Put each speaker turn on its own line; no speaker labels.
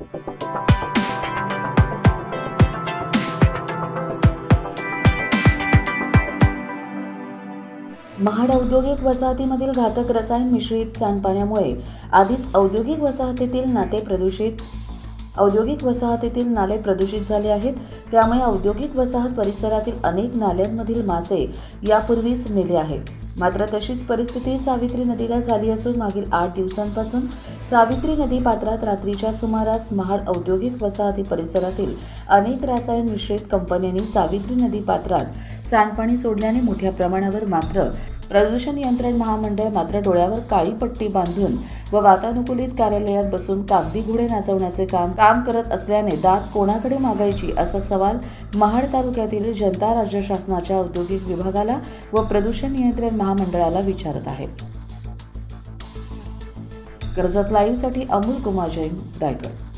महाड औद्योगिक वसाहतीमधील घातक रसायन मिश्रित सांडपाण्यामुळे आधीच औद्योगिक वसाहतीतील नाते प्रदूषित औद्योगिक वसाहतीतील नाले प्रदूषित झाले आहेत. त्यामुळे औद्योगिक वसाहत परिसरातील अनेक नाल्यांमधील मासे यापूर्वीच मेले आहेत. मात्र तशीच परिस्थिती सावित्री नदीला झाली असून मागील आठ दिवसांपासून सावित्री नदी पात्रात रात्रीच्या सुमारास महाड औद्योगिक वसाहती परिसरातील अनेक रासायन मिश्रित कंपन्यांनी सावित्री नदी पात्रात सांडपाणी सोडल्याने मोठ्या प्रमाणावर मात्र प्रदूषण नियंत्रण महामंडळ मात्र डोळ्यावर काळी पट्टी बांधून व वातानुकूलित कार्यालयात बसून कागदी घोडे नाचवण्याचे काम काम करत असल्याने दाद कोणाकडे मागायची असा सवाल महाड तालुक्यातील जनता राज्य शासनाच्या औद्योगिक विभागाला व प्रदूषण नियंत्रण महामंडळाला विचारत आहे. कर्जत लाईव्हसाठी अमोल कुमार जैन रायगड.